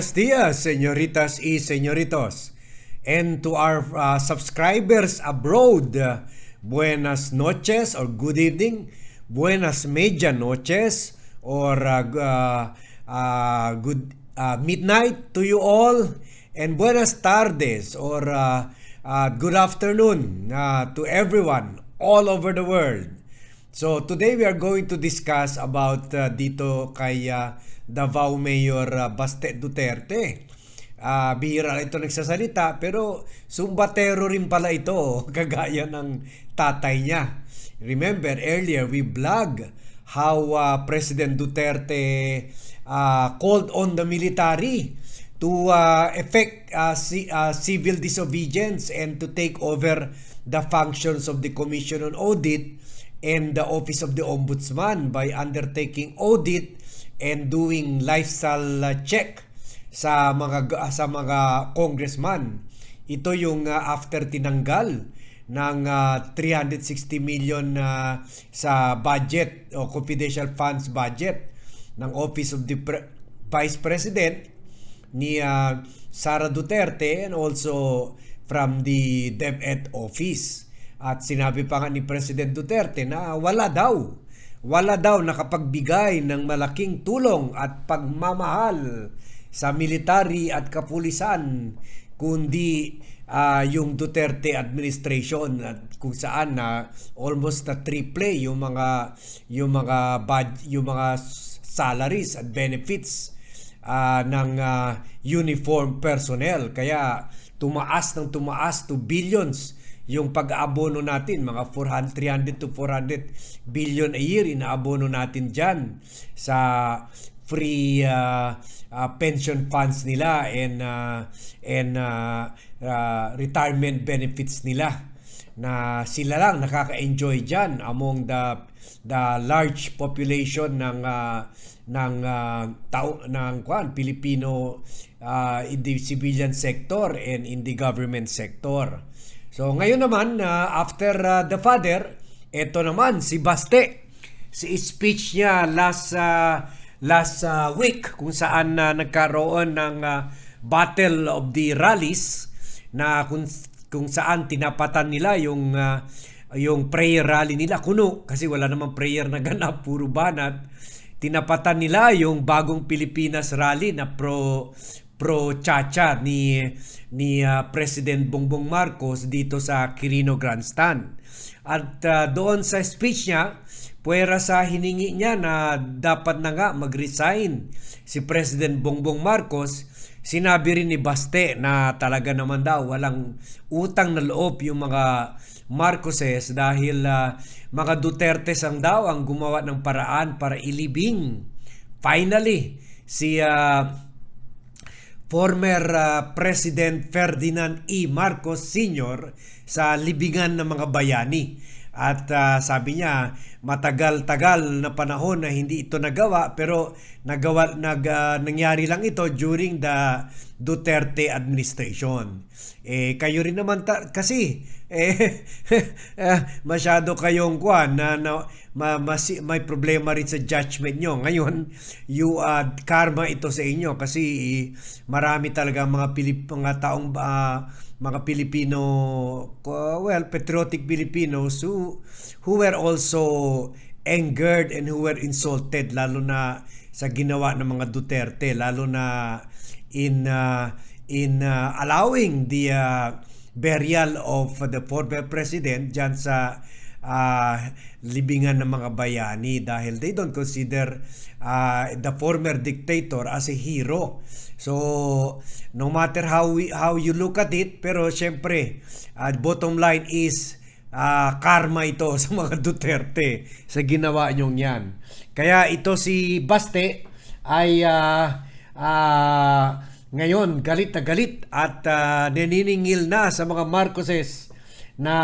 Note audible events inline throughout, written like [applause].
Buenos dias, señoritas y señoritos. And to our uh, subscribers abroad, uh, buenas noches or good evening, buenas media noches or uh, uh, uh, good uh, midnight to you all, and buenas tardes or uh, uh, good afternoon uh, to everyone all over the world. So today we are going to discuss about uh, dito kay uh, Davao Mayor uh, Baste Duterte. Uh, bihira ito nagsasalita pero sumbatero rin pala ito [laughs] kagaya ng tatay niya. Remember earlier we blog how uh, President Duterte uh, called on the military to uh, effect uh, ci- uh, civil disobedience and to take over the functions of the Commission on Audit and the Office of the Ombudsman by undertaking audit and doing lifestyle uh, check sa mga sa mga congressman. Ito yung uh, after tinanggal ng uh, 360 million uh, sa budget o confidential funds budget ng Office of the Pre- Vice President ni uh, Sara Duterte and also from the DepEd office. At sinabi pa nga ni President Duterte na wala daw, wala daw nakapagbigay ng malaking tulong at pagmamahal sa military at kapulisan kundi uh, yung Duterte administration at kung saan na almost na triple yung mga yung mga bud, yung mga salaries at benefits uh, ng uh, uniform personnel. Kaya tumaas ng tumaas to billions yung pag-aabono natin, mga 400, 300 to 400 billion a year inaabono natin dyan sa free uh, uh, pension funds nila and uh, and uh, uh, retirement benefits nila na sila lang nakaka-enjoy diyan among the the large population ng uh, ng uh, tao ng kwan Pilipino uh, in the civilian sector and in the government sector. So ngayon naman uh, after uh, the father, eto naman si Baste. Si speech niya last uh, last uh, week kung saan uh, nagkaroon ng uh, Battle of the Rallies na kung kung saan tinapatan nila yung uh, yung prayer rally nila kuno kasi wala namang prayer na ganap [laughs] puro banat tinapatan nila yung bagong Pilipinas rally na pro pro chacha ni ni uh, President Bongbong Marcos dito sa Quirino Grandstand. At uh, doon sa speech niya, puwera sa hiningi niya na dapat na nga mag-resign si President Bongbong Marcos, sinabi rin ni Baste na talaga naman daw walang utang na loob yung mga Marcoses dahil uh, mga Duterte sang daw ang gumawa ng paraan para ilibing finally si uh, former uh, President Ferdinand E. Marcos Sr. sa libingan ng mga bayani. At uh, sabi niya, matagal-tagal na panahon na hindi ito nagawa pero nagawa nag uh, nangyari lang ito during the Duterte administration. Eh kayo rin naman ta- kasi [laughs] eh masyado kayong kuan na, na ma, mas, may problema rin sa judgment nyo. Ngayon, you uh, karma ito sa inyo kasi marami talaga mga Pilip, mga taong uh, mga Pilipino well patriotic Filipinos who who were also angered and who were insulted lalo na sa ginawa ng mga Duterte lalo na in uh, in uh, allowing the uh, burial of the former president diyan sa uh, libingan ng mga bayani dahil they don't consider uh, the former dictator as a hero. So, no matter how we, how you look at it, pero syempre, uh, bottom line is uh, karma ito [laughs] sa mga Duterte sa ginawa nyong yan. Kaya ito si Baste ay uh, uh, ngayon galit na galit at uh, naniningil na sa mga Marcoses na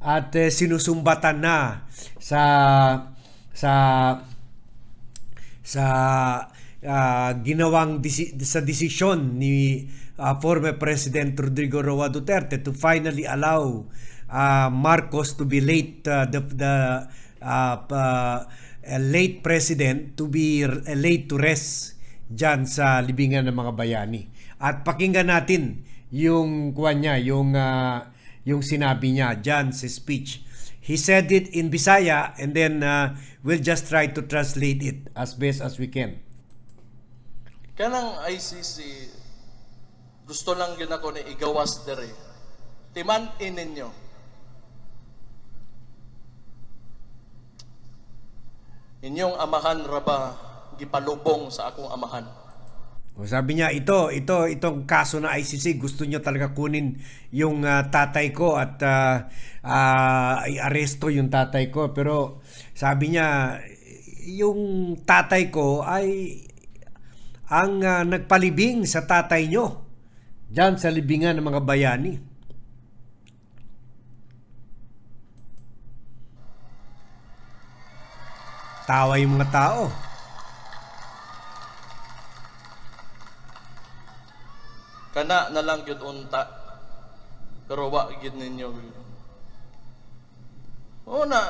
at uh, sinusumbatan na sa sa sa uh, ginawang disi- sa desisyon ni uh, former President Rodrigo Roa Duterte to finally allow uh, Marcos to be late uh, the the uh, uh, late president to be uh, late to rest dyan sa libingan ng mga bayani. At pakinggan natin yung kuwan niya, yung ah, yung sinabi niya dyan sa speech. He said it in Bisaya and then uh, we'll just try to translate it as best as we can. Kanang ICC, gusto lang yun ako ni igawas dere. Timan-in ninyo. Inyong amahan ra ba gipalubong sa akong amahan? Sabi niya, ito, ito, itong kaso na ICC, gusto niyo talaga kunin yung ah, tatay ko at ah, ah, i-aresto yung tatay ko. Pero sabi niya, yung tatay ko ay ang ah, nagpalibing sa tatay nyo. Diyan sa libingan ng mga bayani. Tawa yung mga tao. Kana na lang yun unta. Pero wa gid ninyo. Oo na,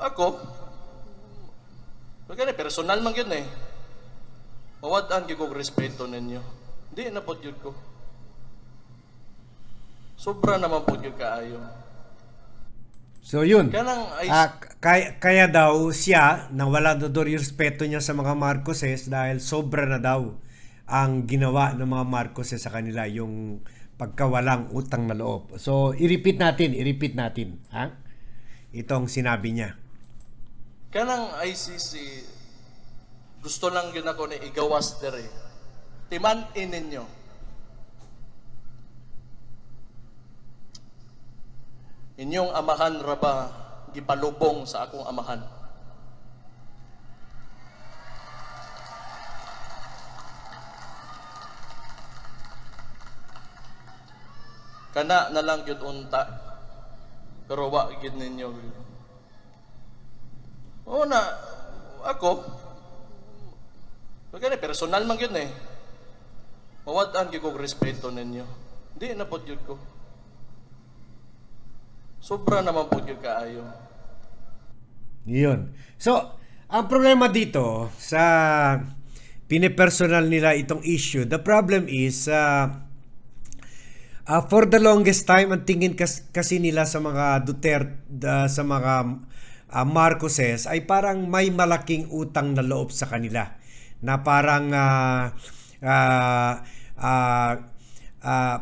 ako, Kaya personal man yun eh. Mawadaan gyud kog respeto ninyo. Di na pod yun ko. Sobra naman pod yun kaayo. So yun. Kanang ay Ah, k- kaya, kaya daw siya nawala na daw yung respeto niya sa mga Marcoses dahil sobra na daw ang ginawa ng mga Marcoses sa kanila yung pagkawalang utang na loob. So i-repeat natin, i-repeat natin, ha? Itong sinabi niya. kanang ICC gusto lang yun ako ni igawas dere. Timan-in ninyo. Inyong amahan ra ba gipalubong sa akong amahan? Kana na lang yun unta. Pero wa gid ninyo. Oo na, ako, Kaya personal man yun eh. Mawadaan gyud kog respeto ninyo. Di na pod yun ko. Sobra naman pod yun kaayo. Yun. So, ang problema dito sa pinipersonal nila itong issue, the problem is uh, uh, for the longest time ang tingin kas- kasi nila sa mga Duterte uh, sa mga uh, Marcoses ay parang may malaking utang na loob sa kanila na parang uh, uh, uh, uh,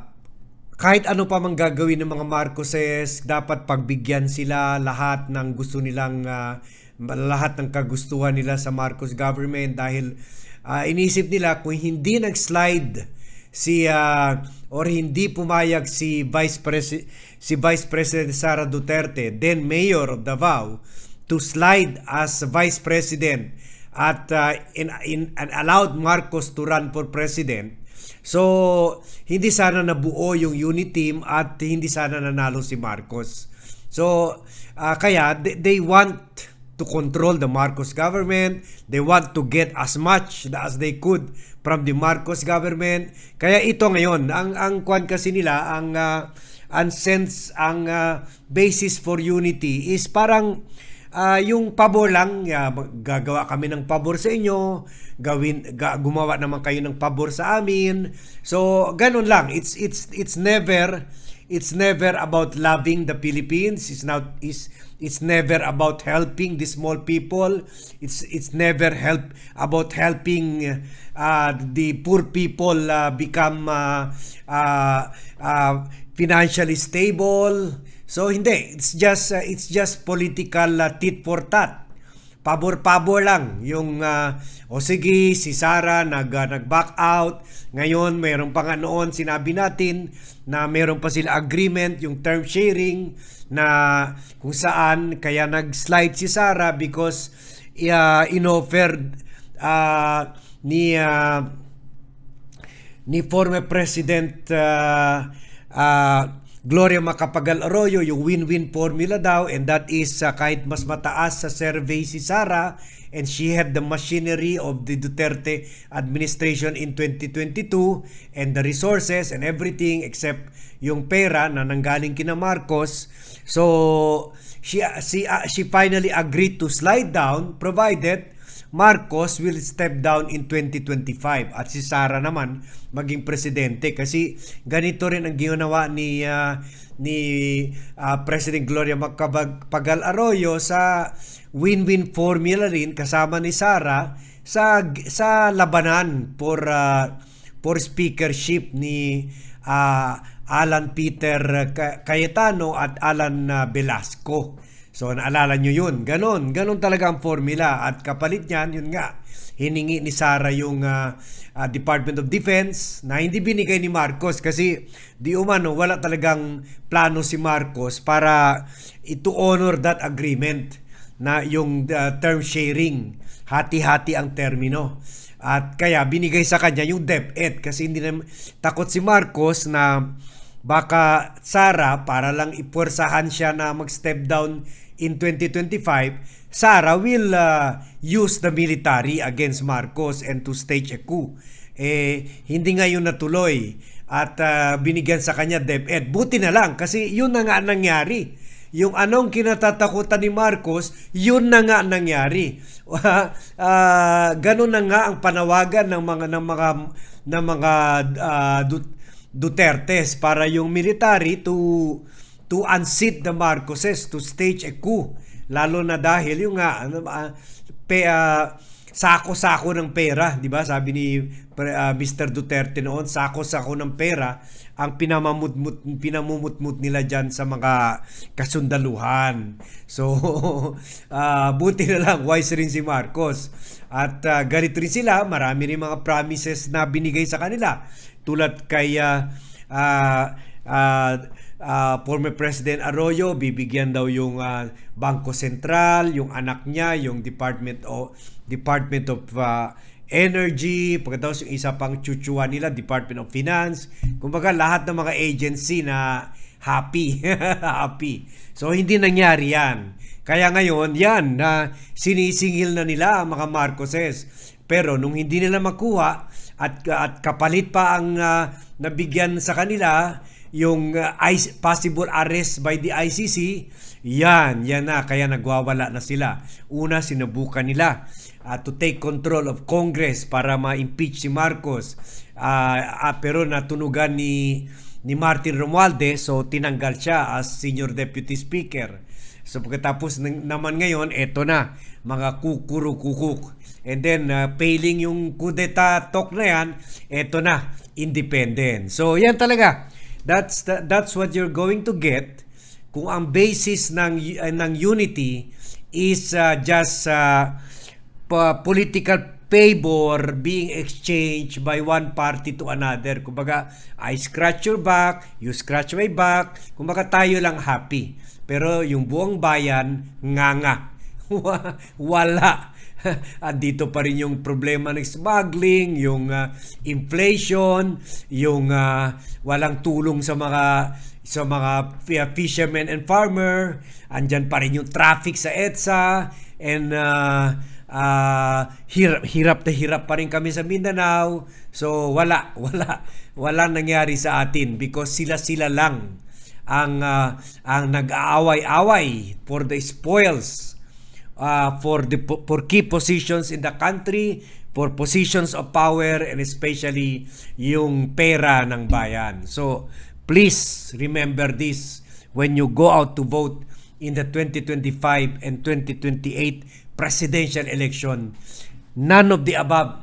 kahit ano pa mang gagawin ng mga Marcoses, dapat pagbigyan sila lahat ng gusto nilang ah, lahat ng kagustuhan nila sa Marcos government dahil ah, inisip nila kung hindi nag-slide si ah, or hindi pumayag si Vice President si Vice President Sara Duterte, then Mayor of Davao, to slide as Vice President at uh, in, in, and allowed Marcos to run for president. So, hindi sana nabuo yung unit team at hindi sana nanalo si Marcos. So, uh, kaya they, they want to control the Marcos government. They want to get as much as they could from the Marcos government. Kaya ito ngayon, ang ang kwan kasi nila, ang uh, ang sense, ang uh, basis for unity is parang Ah, yung pabor lang, ya, gagawa kami ng pabor sa inyo, gawin ga, gumawa naman kayo ng pabor sa amin. So, ganun lang. It's it's it's never it's never about loving the Philippines. It's not is it's never about helping the small people. It's it's never help about helping uh, the poor people uh, become uh, uh, uh, financially stable. So hindi, it's just uh, it's just political uh, tit for tat. Pabor-pabor lang yung uh, o sige si Sara nag uh, nag-back out. Ngayon mayroon pa nga noon sinabi natin na mayroon pa sila agreement yung term sharing na kung saan kaya nag-slide si Sara because uh, inoffered uh, ni uh, ni former President uh, uh, Gloria Macapagal Arroyo yung win-win formula daw and that is uh, kahit mas mataas sa survey si Sara and she had the machinery of the Duterte administration in 2022 and the resources and everything except yung pera na nanggaling kina Marcos. So she she uh, she finally agreed to slide down provided Marcos will step down in 2025 at si Sara naman maging presidente kasi ganito rin ang ginawa ni ah, ni ah, President Gloria Macapagal Arroyo sa win-win formula rin kasama ni Sara sa sa labanan for ah, for speakership ni ah, Alan Peter Ca- Cayetano at Alan Velasco. So naalala nyo yun. Ganon. Ganon talaga ang formula. At kapalit niyan, yun nga, hiningi ni Sara yung ah, ah, Department of Defense na hindi binigay ni Marcos kasi di umano wala talagang plano si Marcos para to honor that agreement na yung ah, term sharing. Hati-hati ang termino. At kaya binigay sa kanya yung DepEd kasi hindi na takot si Marcos na baka Sara para lang ipuwersahan siya na mag-step down in 2025 Sara will uh, use the military against Marcos and to stage a coup. Eh hindi nga yun natuloy at uh, binigyan sa kanya DepEd buti na lang kasi yun na nga ang nangyari. Yung anong kinatatakutan ni Marcos, yun na nga ang nangyari. [laughs] Ah, ganun na nga ang panawagan ng mga ng mga ng mga Du- Dutertes para yung military to to unseat the Marcoses to stage a coup lalo na dahil yung nga ano ah, pe, ah, sako-sako ng pera, 'di ba? Sabi ni ah, Mr. Duterte noon, sako-sako ng pera ang pinamamutmut pinamumutmut nila diyan sa mga kasundaluhan. So, [laughs] ah, buti na lang wise rin si Marcos. At ah, ganito rin sila, marami rin mga promises na binigay sa kanila. Tulad kay ah, ah, ah, ah, former President Arroyo, bibigyan daw yung ah, Bangko Sentral, yung anak niya, yung Department of Department of ah, Energy, pagkatapos yung isa pang chuchuan nila, Department of Finance. Kumbaga lahat ng mga agency na happy. [laughs] happy. So hindi nangyari yan. Kaya ngayon, yan, na sinisingil na nila ang mga Marcoses. Pero nung hindi nila makuha at, at kapalit pa ang ah, nabigyan sa kanila, yung uh, possible arrest by the ICC, yan, yan na, kaya nagwawala na sila. Una, sinubukan nila uh, to take control of Congress para ma-impeach si Marcos. Ah, ah, pero natunugan ni ni Martin Romualdez, so tinanggal siya as Senior Deputy Speaker. So pagkatapos ng, naman ngayon, eto na, mga kukuro-kukuk. And then, uh, failing yung kudeta talk na yan, eto na, independent. So yan talaga, that's the- that's what you're going to get kung ang basis ng uh, ng unity is uh, just uh, political favor being exchanged by one party to another. Kumbaga, I scratch your back, you scratch my back. Kumbaga, tayo lang happy. Pero yung buong bayan, nga nga. [laughs] Wala. [laughs] Andito pa rin yung problema ng smuggling, yung ah, inflation, yung ah, walang tulong sa mga sa mga fi- fishermen and farmer, andyan pa rin yung traffic sa EDSA and uh, uh, hirap, hirap na hirap pa rin kami sa Mindanao. So wala, [laughs] wala, wala nangyari sa atin because sila-sila lang ang ah, ang nag-aaway-away for the spoils uh, for the for key positions in the country, for positions of power and especially yung pera ng bayan. So please remember this when you go out to vote in the 2025 and 2028 presidential election. None of the above.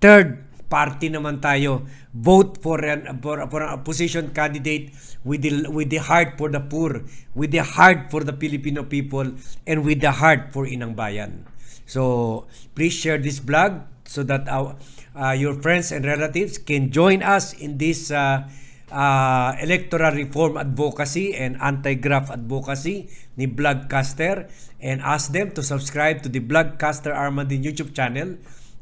Third party naman tayo. Vote for an for, for an opposition candidate with the with the heart for the poor, with the heart for the Filipino people, and with the heart for Inang Bayan. So please share this blog so that our, uh, your friends and relatives can join us in this uh, uh, electoral reform advocacy and anti-graft advocacy ni Blogcaster and ask them to subscribe to the Blogcaster Armadin YouTube channel.